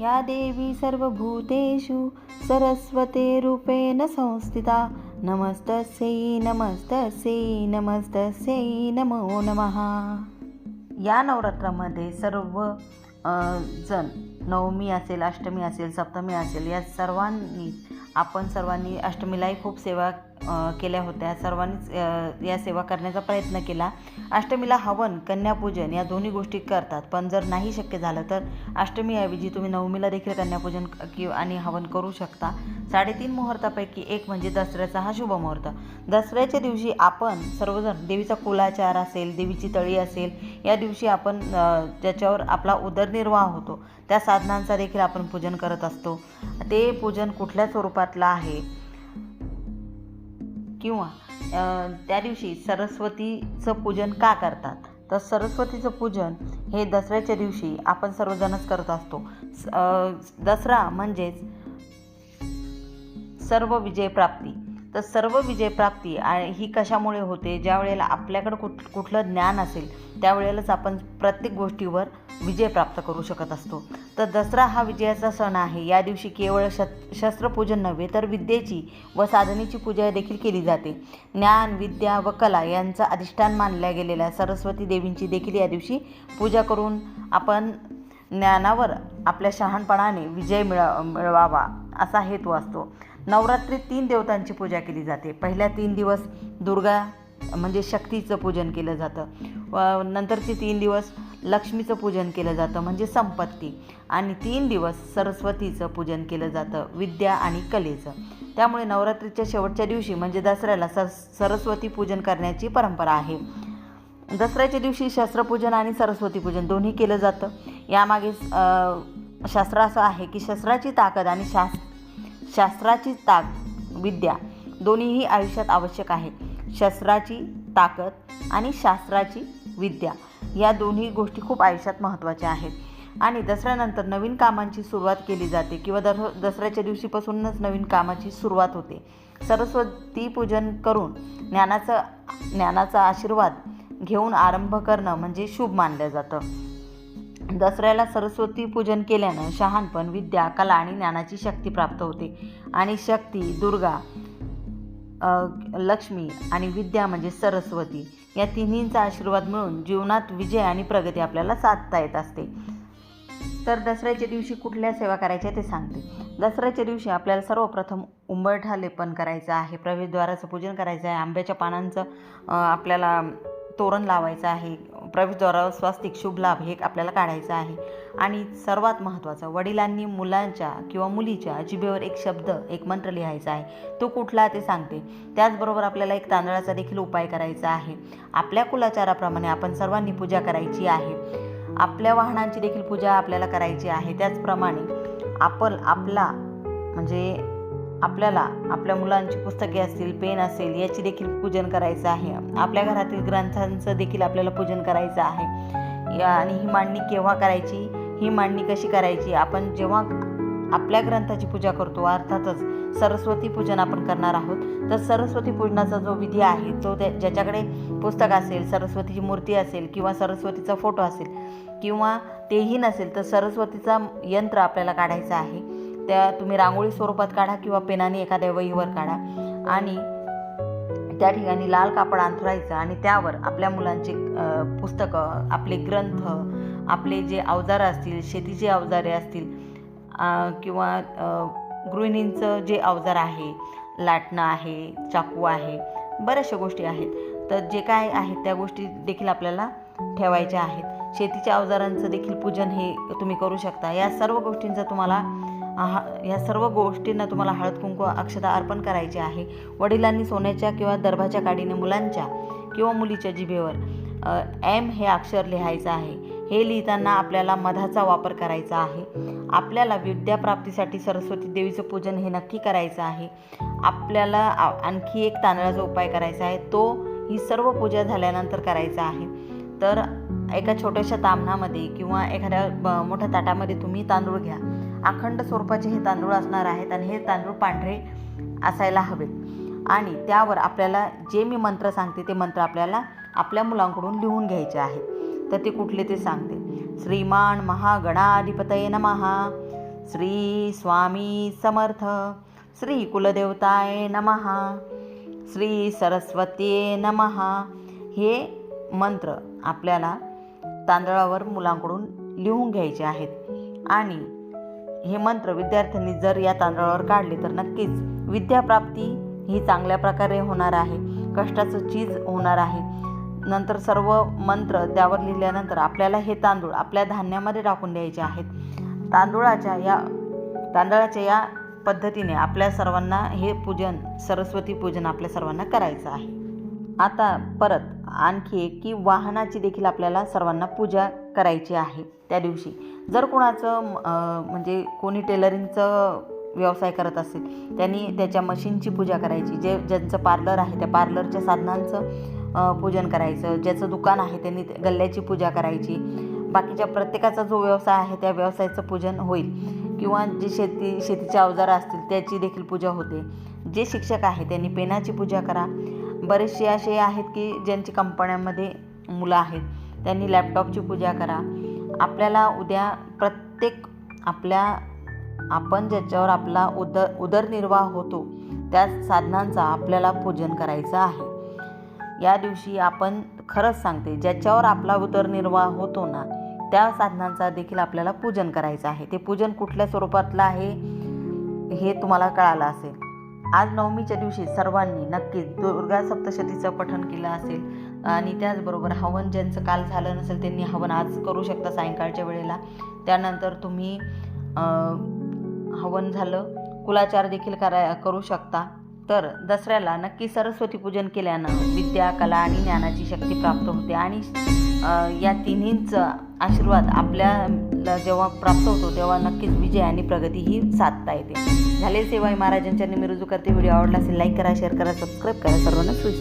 या देवी सर्वभूतेषु सरस्वतीरूपेण संस्थिता। नमस्तस्यै नमस्तस्यै नमस्तस्यै नमो नमः। या नवरात्रामध्ये सर्व जण नवमी असेल अष्टमी असेल सप्तमी असेल या सर्वांनी आपण सर्वांनी अष्टमीलाही खूप सेवा केल्या होत्या. सर्वांनीच या सेवा करण्याचा प्रयत्न केला. अष्टमीला हवन कन्यापूजन या दोन्ही गोष्टी करतात. पण जर नाही शक्य झालं तर अष्टमीऐवजी तुम्ही नवमीला देखील कन्यापूजन किंवा आणि हवन करू शकता. साडेतीन मुहूर्तापैकी एक म्हणजे दसऱ्याचा हा शुभ मुहूर्त. दसऱ्याच्या दिवशी आपण सर्वजण देवीचा कुलाचार असेल देवीची तळी असेल या दिवशी आपण ज्याच्यावर आपला उदरनिर्वाह होतो त्या साधनांचा देखील आपण पूजन करत असतो. ते पूजन कुठल्या स्वरूपातलं आहे? किंवा त्या दिवशी सरस्वतीचं पूजन का करतात? तर सरस्वतीचं पूजन हे दसऱ्याच्या दिवशी आपण सर्वजणच करत असतो. स- दसरा म्हणजेच सर्व विजयप्राप्ती तर सर्व विजयप्राप्ती आणि ही कशामुळे होते? ज्या वेळेला आपल्याकडं कुठ कुठलं ज्ञान असेल त्यावेळेलाच आपण प्रत्येक गोष्टीवर विजय प्राप्त करू शकत असतो. तर दसरा हा विजयाचा सण आहे. या दिवशी केवळ शत शस्त्रपूजन नव्हे तर विद्येची व साधनेची पूजा देखील केली जाते. ज्ञान विद्या व कला यांचं अधिष्ठान मानल्या गेलेल्या सरस्वती देवींची देखील या दिवशी पूजा करून आपण ज्ञानावर आपल्या शहाणपणाने विजय मिळ मिळवावा असा हेतू असतो. नवरात्रीत तीन देवतांची पूजा केली जाते. पहिल्या तीन दिवस दुर्गा म्हणजे शक्तीचं पूजन केलं जातं. व नंतरचे तीन दिवस लक्ष्मीचं पूजन केलं जातं म्हणजे संपत्ती. आणि तीन दिवस सरस्वतीचं पूजन केलं जातं विद्या आणि कलेचं. त्यामुळे नवरात्रीच्या शेवटच्या दिवशी म्हणजे दसऱ्याला सर सरस्वती पूजन करण्याची परंपरा आहे. दसऱ्याच्या दिवशी शस्त्रपूजन आणि सरस्वती पूजन दोन्ही केलं जातं. यामागे शास्त्र असं आहे की शस्त्राची ताकद आणि शास्त्र शास्त्राची ताक विद्या दोन्हीही आयुष्यात आवश्यक आहे. शस्त्राची ताकद आणि शास्त्राची विद्या या दोन्ही गोष्टी खूप आयुष्यात महत्त्वाच्या आहेत. आणि दसऱ्यानंतर नवीन कामांची सुरुवात केली जाते किंवा दर दसऱ्याच्या दिवशीपासूनच नवीन कामाची सुरुवात होते. सरस्वती पूजन करून ज्ञानाचं ज्ञानाचा आशीर्वाद घेऊन आरंभ करणं म्हणजे शुभ मानलं जातं. दसऱ्याला सरस्वती पूजन केल्यानं शहाणपण विद्या कला आणि ज्ञानाची शक्ती प्राप्त होते. आणि शक्ती दुर्गा लक्ष्मी आणि विद्या म्हणजे सरस्वती या तिन्हींचा आशीर्वाद मिळून जीवनात विजय आणि प्रगती आपल्याला साधता येत असते. तर दसऱ्याच्या दिवशी कुठल्या सेवा करायच्या ते सांगते. दसऱ्याच्या दिवशी आपल्याला सर्वप्रथम उंबरठा लेपन करायचं आहे प्रवेशद्वाराचं पूजन करायचं आहे आंब्याच्या पानांचं आपल्याला तोरण लावायचं आहे प्रवेशद्वारावर स्वास्तिक शुभ लाभ हे आपल्याला काढायचं आहे. आणि सर्वात महत्त्वाचं वडिलांनी मुलांच्या किंवा मुलीच्या जिभेवर एक शब्द एक मंत्र लिहायचा आहे. तो कुठला ते सांगते. त्याचबरोबर आपल्याला एक तांदळाचा देखील उपाय करायचा आहे. आपल्या कुलाचाराप्रमाणे आपण सर्वांनी पूजा करायची आहे. आपल्या वाहनांची देखील पूजा आपल्याला करायची आहे. त्याचप्रमाणे आपण आपला म्हणजे आपल्याला आपल्या मुलांची पुस्तके असतील पेन असेल याची देखील पूजन करायचं आहे. आपल्या घरातील ग्रंथांचं देखील आपल्याला पूजन करायचं आहे. या आणि ही मांडणी केव्हा करायची? ही मांडणी कशी करायची? आपण जेव्हा आपल्या ग्रंथाची पूजा करतो अर्थातच सरस्वती पूजन आपण करणार आहोत. तर सरस्वती पूजनाचा जो विधी आहे तो त्या ज्याच्याकडे पुस्तक असेल सरस्वतीची मूर्ती असेल किंवा सरस्वतीचा फोटो असेल किंवा तेही नसेल तर सरस्वतीचा यंत्र आपल्याला काढायचं आहे. त्या तुम्ही रांगोळी स्वरूपात काढा किंवा पेनाने एखाद्या वहीवर काढा. आणि त्या ठिकाणी लाल कापड अंथरायचं आणि त्यावर आपल्या मुलांचे पुस्तकं आपले ग्रंथ आपले जे अवजारं असतील शेतीचे अवजारे असतील किंवा गृहिणींचं जे अवजार आहे लाटणं आहे चाकू आहे बऱ्याचशा गोष्टी आहेत. तर जे काय आहेत त्या गोष्टी देखील आपल्याला ठेवायच्या आहेत. शेतीच्या अवजारांचं देखील पूजन हे तुम्ही करू शकता. या सर्व गोष्टींचा तुम्हाला हा या सर्व गोष्टींना तुम्हाला हळद कुंकू अक्षता अर्पण करायची आहे. वडिलांनी सोन्याच्या किंवा दर्भाच्या काडीने मुलांच्या किंवा मुलीच्या जिभेवर एम हे अक्षर लिहायचं आहे. हे लिहिताना आपल्याला मधाचा वापर करायचा आहे. आपल्याला विद्याप्राप्तीसाठी सरस्वती देवीचं पूजन हे नक्की करायचं आहे. आपल्याला आ- आणखी एक तांदळाचा उपाय करायचा आहे. तो ही सर्व पूजा झाल्यानंतर करायचा आहे. तर एका छोट्याशा तामणामध्ये किंवा एखाद्या ब- मोठ्या ताटामध्ये तुम्ही तांदूळ घ्या. अखंड स्वरूपाचे हे तांदूळ असणार आहेत आणि हे तांदूळ पांढरे असायला हवेत. आणि त्यावर आपल्याला जे मी मंत्र सांगते ते मंत्र आपल्याला आपल्या मुलांकडून लिहून घ्यायचे आहेत. तर ते कुठले ते सांगते. श्रीमान महागणाधिपतये नमहा श्री स्वामी समर्थ. श्री कुलदेवताय नमहा श्री सरस्वती नमहा हे मंत्र आपल्याला तांदळावर मुलांकडून लिहून घ्यायचे आहेत. आणि हे मंत्र विद्यार्थ्यांनी जर या तांदळावर काढले तर नक्कीच विद्याप्राप्ती ही चांगल्या प्रकारे होणार आहे. कष्टाचं चीज होणार आहे. नंतर सर्व मंत्र त्यावर लिहिल्यानंतर आपल्याला हे तांदूळ आपल्या धान्यामध्ये टाकून द्यायचे आहेत. तांदूळाच्या या तांदळाच्या या पद्धतीने आपल्या सर्वांना हे पूजन सरस्वती पूजन आपल्या सर्वांना करायचं आहे. आता परत आणखी एक की वाहनाची देखील आपल्याला सर्वांना पूजा करायची आहे. त्या दिवशी जर कोणाचं म्हणजे कोणी टेलरिंगचं व्यवसाय करत असेल त्यांनी त्याच्या मशीनची पूजा करायची. जे ज्यांचं पार्लर आहे त्या पार्लरच्या साधनांचं पूजन करायचं. ज्याचं दुकान आहे त्यांनी गल्ल्याची पूजा करायची. बाकीच्या प्रत्येकाचा जो व्यवसाय आहे त्या व्यवसायाचं पूजन होईल. किंवा जे शेती शेतीचे अवजारं असतील त्याची देखील पूजा होते. जे शिक्षक आहे त्यांनी पेनाची पूजा करा. बरेचसे असे आहेत की ज्यांची कंपन्यांमध्ये मुलं आहेत. त्यांनी लॅपटॉपची पूजा करा. आपल्याला उद्या प्रत्येक आपल्या आपण ज्याच्यावर आपला उदर उदरनिर्वाह होतो त्या साधनांचा आपल्याला पूजन करायचं आहे. या दिवशी आपण खरंच सांगते ज्याच्यावर आपला उदरनिर्वाह होतो ना त्या साधनांचा देखील आपल्याला पूजन करायचं आहे. ते पूजन कुठल्या स्वरूपातलं आहे हे तुम्हाला कळालं असेल. आज नवमीच्या दिवशी सर्वांनी नक्कीच दुर्गा सप्तशतीचं पठण केलं असेल. आणि त्याचबरोबर हवन ज्यांचं काल झालं नसेल त्यांनी हवन आज करू शकता सायंकाळच्या वेळेला. त्यानंतर तुम्ही हवन झालं कुलाचार देखील करा करू शकता. तर दसऱ्याला नक्की सरस्वती पूजन केल्यानं विद्या कला आणि ज्ञानाची शक्ती प्राप्त होते आणि या तिन्हींचा आशीर्वाद आपल्याला जेव्हा प्राप्त होतो तेव्हा नक्कीच विजय आणि प्रगती ही साधता येते. झाले सेवाई महाराजांच्या निमिरुजू करते. व्हिडिओ आवडला असेल लाईक करा शेअर करा सबस्क्राईब करा. सर्वांना सुई